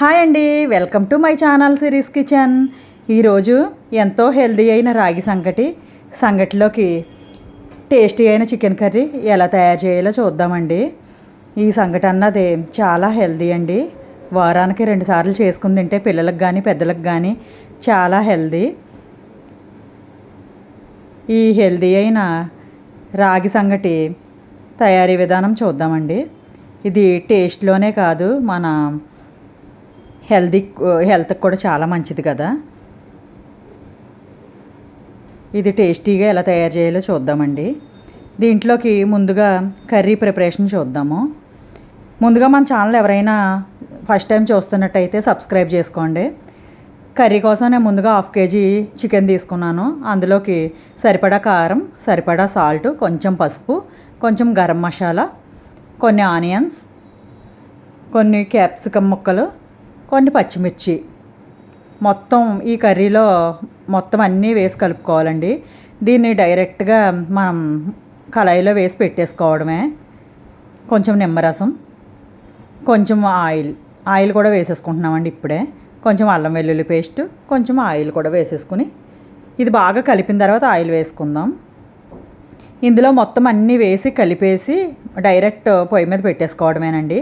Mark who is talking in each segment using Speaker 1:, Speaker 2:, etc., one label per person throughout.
Speaker 1: Hi అండి welcome to my channel series kitchen. ఈరోజు ఎంతో హెల్దీ అయిన రాగి సంగటి సంగటిలోకి టేస్టీ అయిన చికెన్ కర్రీ ఎలా తయారు చేయాలో చూద్దామండి. ఈ సంగటి అన్నది చాలా హెల్దీ అండి. వారానికి రెండుసార్లు చేసుకుని తింటే పిల్లలకు కానీ పెద్దలకు కానీ చాలా హెల్దీ ఈ హెల్దీ అయిన రాగి సంగటి తయారీ విధానం చూద్దామండి. ఇది టేస్ట్లోనే కాదు మన హెల్దీ హెల్త్కి కూడా చాలా మంచిది కదా. ఇది టేస్టీగా ఎలా తయారు చేయాలో చూద్దామండి. దీంట్లోకి ముందుగా కర్రీ ప్రిపరేషన్ చూద్దాము. ముందుగా మన ఛానల్ ఎవరైనా ఫస్ట్ టైం చూస్తున్నట్టయితే సబ్స్క్రైబ్ చేసుకోండి. కర్రీ కోసం నేను ముందుగా హాఫ్ కేజీ చికెన్ తీసుకున్నాను. అందులోకి సరిపడా కారం సరిపడా సాల్ట్ కొంచెం పసుపు కొంచెం గరం మసాలా కొన్ని ఆనియన్స్ కొన్ని క్యాప్సికమ్ ముక్కలు కొన్ని పచ్చిమిర్చి. మొత్తం ఈ కర్రీలో మొత్తం అన్నీ వేసి కలుపుకోవాలండి. దీన్ని డైరెక్ట్గా మనం కళాయిలో వేసి పెట్టేసుకోవడమే. కొంచెం నిమ్మరసం కొంచెం ఆయిల్. ఆయిల్ కూడా వేసేసుకుంటున్నామండి ఇప్పుడే. కొంచెం అల్లం వెల్లుల్లి పేస్ట్ కొంచెం ఆయిల్ కూడా వేసేసుకుని. ఇది బాగా కలిపిన తర్వాత ఆయిల్ వేసుకుందాం. ఇందులో మొత్తం అన్నీ వేసి కలిపేసి డైరెక్ట్ పొయ్యి మీద పెట్టేసుకోవడమేనండి.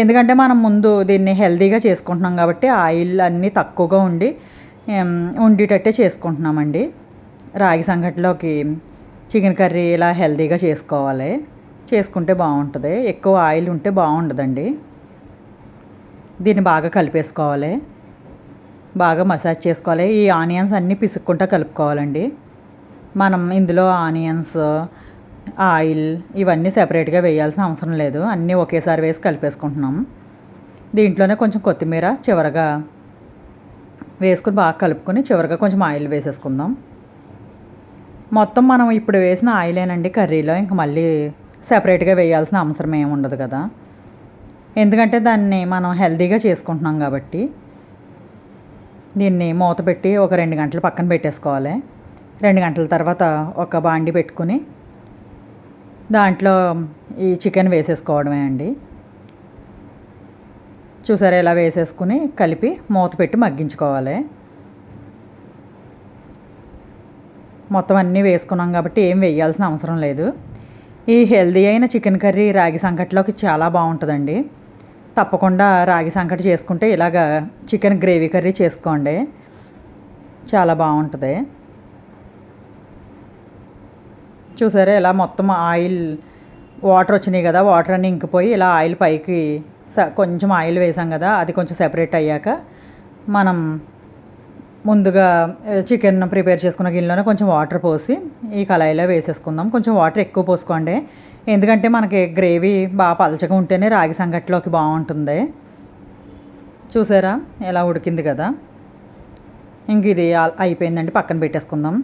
Speaker 1: ఎందుకంటే మనం ముందు దీన్ని హెల్తీగా చేసుకుంటున్నాం కాబట్టి ఆయిల్ అన్నీ తక్కువగా ఉండి ఉండేటట్టే చేసుకుంటున్నామండి. రాగి సంఘటనలోకి చికెన్ కర్రీ ఇలా హెల్తీగా చేసుకోవాలి. చేసుకుంటే బాగుంటుంది. ఎక్కువ ఆయిల్ ఉంటే బాగుండదండి. దీన్ని బాగా కలిపేసుకోవాలి. బాగా మసాజ్ చేసుకోవాలి. ఈ ఆనియన్స్ అన్నీ పిసుక్కుంటా కలుపుకోవాలండి. మనం ఇందులో ఆనియన్స్ ఆయిల్ ఇవన్నీ సెపరేట్గా వేయాల్సిన అవసరం లేదు. అన్నీ ఒకేసారి వేసి కలిపేసుకుంటున్నాం. దీంట్లోనే కొంచెం కొత్తిమీర చివరగా వేసుకుని బాగా కలుపుకొని చివరగా కొంచెం ఆయిల్ వేసేసుకుందాం. మొత్తం మనం ఇప్పుడు వేసిన ఆయిలేనండి కర్రీలో. ఇంక మళ్ళీ సెపరేట్గా వేయాల్సిన అవసరం ఏమి ఉండదు కదా. ఎందుకంటే దాన్ని మనం హెల్తీగా చేసుకుంటున్నాం కాబట్టి దీన్ని మూత పెట్టి ఒక రెండు గంటలు పక్కన పెట్టేసుకోవాలి. రెండు గంటల తర్వాత ఒక బాండి పెట్టుకుని దాంట్లో ఈ చికెన్ వేసేసుకోవడమే అండి. చూసారా ఇలా వేసేసుకుని కలిపి మూత పెట్టి మగ్గించుకోవాలి. మొత్తం అన్నీ వేసుకున్నాం కాబట్టి ఏం వేయాల్సిన అవసరం లేదు. ఈ హెల్దీ అయిన చికెన్ కర్రీ రాగి సంకట్లోకి చాలా బాగుంటుందండి. తప్పకుండా రాగి సంకటి చేసుకుంటే ఇలాగా చికెన్ గ్రేవీ కర్రీ చేసుకోండి. చాలా బాగుంటుంది. చూసారా? ఇలా మొత్తం ఆయిల్ వాటర్ వచ్చినాయి కదా వాటర్ అన్నీ ఇంకిపోయి ఇలా ఆయిల్ పైకి స- కొంచెం ఆయిల్ వేసాం కదా అది కొంచెం సెపరేట్ అయ్యాక మనం ముందుగా చికెన్ ప్రిపేర్ చేసుకున్న గిన్నెలోనే కొంచెం వాటర్ పోసి ఈ కళాయిలో వేసేసుకుందాం. కొంచెం వాటర్ ఎక్కువ పోసుకోండి. ఎందుకంటే మనకి గ్రేవీ బాగా పలచగా ఉంటేనే రాగి సంగటిలోకి బాగుంటుంది. చూసారా? ఎలా ఉడికింది కదా? ఇంక ఇది అయిపోయిందండి పక్కన పెట్టేసుకుందాం.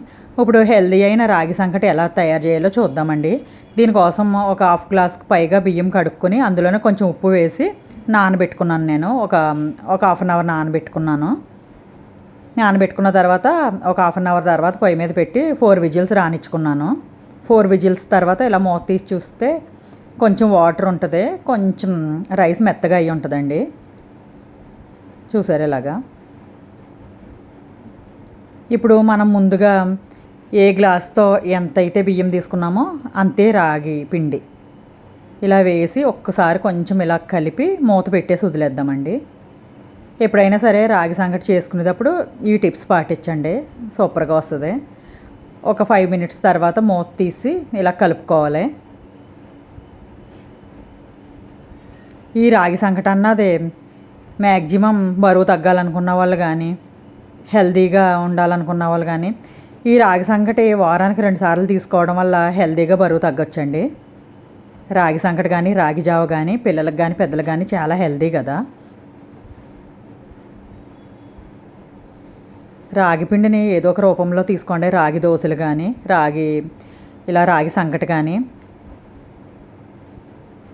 Speaker 1: ఇప్పుడు హెల్దీ అయిన రాగి సంకటి ఎలా తయారు చేయాలో చూద్దామండి. దీనికోసం ఒక హాఫ్ గ్లాస్కి పైగా బియ్యం కడుక్కొని అందులోనే కొంచెం ఉప్పు వేసి నానబెట్టుకున్నాను నేను. ఒక ఒక హాఫ్ అన్ అవర్ నానబెట్టుకున్నాను. నానబెట్టుకున్న తర్వాత ఒక హాఫ్ అన్ అవర్ తర్వాత పొయ్యి మీద పెట్టి ఫోర్ విజిల్స్ రానిచ్చుకున్నాను. ఫోర్ విజిల్స్ తర్వాత ఇలా మూత తీసి చూస్తే కొంచెం వాటర్ ఉంటుంది. కొంచెం రైస్ మెత్తగా అయ్యి ఉంటుందండి. చూసారు ఇలాగా? ఇప్పుడు మనం ముందుగా ఏ గ్లాస్తో ఎంతైతే బియ్యం తీసుకున్నామో అంతే రాగి పిండి. ఇలా వేసి ఒక్కసారి కొంచెం ఇలా కలిపి మూత పెట్టేసి వదిలేద్దామండి. ఎప్పుడైనా సరే రాగి సంగటి చేసుకునేటప్పుడు ఈ టిప్స్ పాటించండి. సూపర్గా వస్తుంది. ఒక ఫైవ్ మినిట్స్ తర్వాత మూత తీసి ఇలా కలుపుకోవాలి. ఈ రాగి సంకట అన్నది మ్యాక్సిమం బరువు తగ్గాలనుకున్న వాళ్ళు కానీ హెల్తీగా ఉండాలనుకున్న వాళ్ళు కానీ ఈ రాగి సంకటి వారానికి రెండు సార్లు తీసుకోవడం వల్ల హెల్తీగా బరువు తగ్గొచ్చండి. రాగి సంకటి కానీ రాగి జావ కానీ పిల్లలకు కానీ పెద్దలకు కానీ చాలా హెల్తీ కదా. రాగి పిండిని ఏదో ఒక రూపంలో తీసుకోండి. రాగి దోశలు కానీ రాగి ఇలా రాగి సంకటి కానీ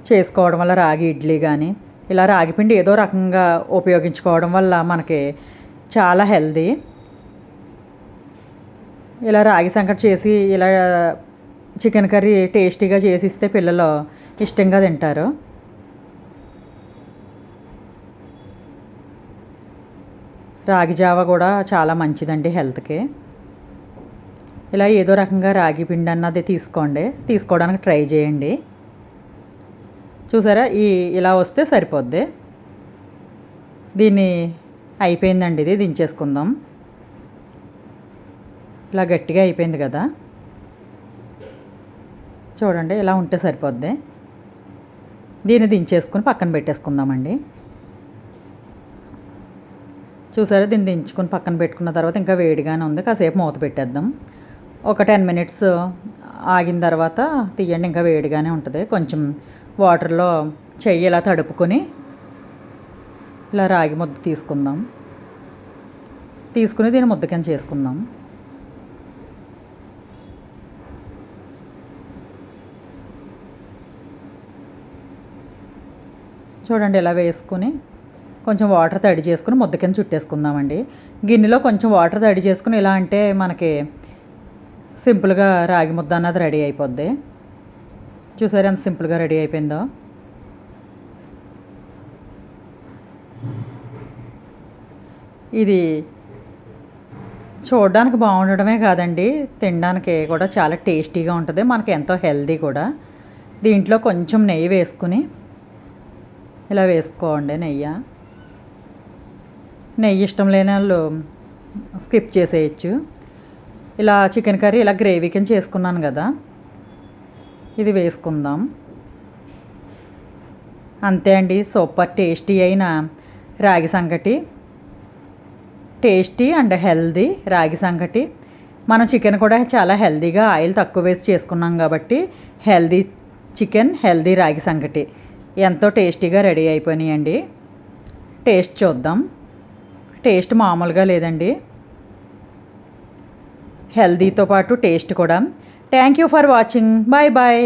Speaker 1: చేసుకోవడం వల్ల రాగి ఇడ్లీ కానీ ఇలా రాగి పిండి ఏదో రకంగా ఉపయోగించుకోవడం వల్ల మనకి చాలా హెల్దీ. ఇలా రాగి సంకటి చేసి ఇలా చికెన్ కర్రీ టేస్టీగా చేసి ఇస్తే పిల్లలు ఇష్టంగా తింటారు. రాగి జావ కూడా చాలా మంచిదండి హెల్త్కి. ఇలా ఏదో రకంగా రాగి పిండి అన్నది తీసుకోండి. తీసుకోవడానికి ట్రై చేయండి. చూసారా? ఈ ఇలా వస్తే సరిపోద్ది. దీన్ని అయిపోయిందండి ఇది దించేసుకుందాం. ఇలా గట్టిగా అయిపోయింది కదా. చూడండి ఇలా ఉంటే సరిపోద్ది. దీన్ని దించేసుకుని పక్కన పెట్టేసుకుందామండి. చూసారా దీన్ని దించుకుని పక్కన పెట్టుకున్న తర్వాత ఇంకా వేడిగానే ఉంది. కాసేపు మూత పెట్టేద్దాం. ఒక టెన్ మినిట్స్ ఆగిన తర్వాత తీయండి ఇంకా వేడిగానే ఉంటుంది. కొంచెం వాటర్లో చెయ్యి ఇలా తడుపుకొని ఇలా రాగి ముద్ద తీసుకుందాం. తీసుకుని దీన్ని ముద్ద కింద చేసుకుందాం. చూడండి ఇలా వేసుకుని కొంచెం వాటర్ తడి చేసుకుని ముద్ద కింద చుట్టేసుకుందామండి. గిన్నెలో కొంచెం వాటర్ తడి చేసుకుని ఇలా అంటే మనకి సింపుల్గా రాగి ముద్ద అన్నది రెడీ అయిపోద్ది. చూసారు ఎంత సింపుల్గా రెడీ అయిపోయిందో? ఇది చూడడానికి బాగుండడమే కాదండి. తినడానికి కూడా చాలా టేస్టీగా ఉంటుంది. మనకి ఎంతో హెల్దీ కూడా. దీంట్లో కొంచెం నెయ్యి వేసుకుని ఇలా వేసుకోండి నెయ్యి. నెయ్యి ఇష్టం లేని వాళ్ళు స్కిప్ చేసేయచ్చు. ఇలా చికెన్ కర్రీ ఇలా గ్రేవీ కింద చేసుకున్నాను కదా. ఇది వేసుకుందాం. అంతే అండి. సూపర్ టేస్టీ అయిన రాగి సంగటి. టేస్టీ అండ్ హెల్దీ రాగి సంగటి. మనం చికెన్ కూడా చాలా హెల్దీగా ఆయిల్ తక్కువ వేసి చేసుకున్నాం కాబట్టి హెల్దీ చికెన్ హెల్దీ రాగి సంగటి. ఎంతో టేస్టీగా రెడీ అయిపోయినాయండి. టేస్ట్ చూద్దాం. టేస్ట్ మామూలుగా లేదండి. హెల్దీతో పాటు టేస్ట్ కూడా. Thank you for watching. Bye bye